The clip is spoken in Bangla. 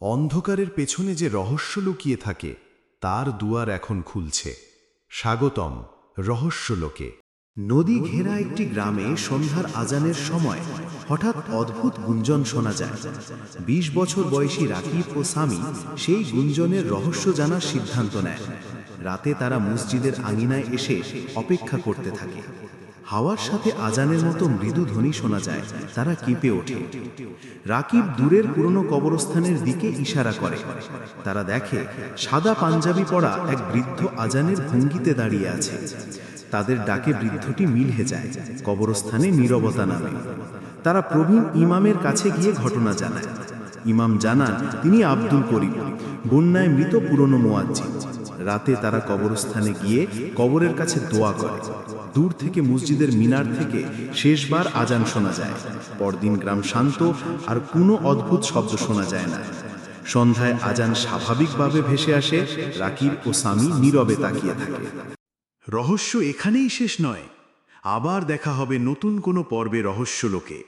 অন্ধকারের পেছনে যে রহস্য লুকিয়ে থাকে, তার দুয়ার এখন খুলছে। স্বাগতম রহস্যলোকে। নদী ঘেরা একটি গ্রামে সন্ধ্যার আজানের সময় হঠাৎ অদ্ভুত গুঞ্জন শোনা যায়। বিশ বছর বয়সী রাকিব ও স্বামী সেই গুঞ্জনের রহস্য জানার সিদ্ধান্ত নেয়। রাতে তারা মসজিদের আঙিনায় এসে অপেক্ষা করতে থাকে। হাওয়ার সাথে আজানের মতো মৃদু ধ্বনি শোনা যায় তারা কেঁপে ওঠে। রাকিব দূরের পুরনো কবরস্থানের দিকে ইশারা করে। তারা দেখে সাদা পাঞ্জাবি পরা এক বৃদ্ধ আজানের ভঙ্গিতে দাঁড়িয়ে আছে। তাদের ডাকে বৃদ্ধটি মিলহে যায়। কবরস্থানে নীরবতা নামে। তারা প্রবীণ ইমামের কাছে গিয়ে ঘটনা জানায়। ইমাম জানান তিনি আব্দুল করিম বন্যায় মৃত পুরনো মোয়াজ্জিদ রাতে তারা কবরস্থানে গিয়ে কবরের কাছে দোয়া করে। দূর থেকে মসজিদের মিনার থেকে শেষবার আজান শোনা যায়। পরদিন গ্রাম শান্ত আর কোনো অদ্ভুত শব্দ শোনা যায় না। সন্ধ্যায় আজান স্বাভাবিকভাবে ভেসে আসে, রাকিব ও স্বামী নীরবে তাকিয়ে থাকে। রহস্য এখানেই শেষ নয়। আবার দেখা হবে নতুন কোনো পর্বে রহস্যলোকে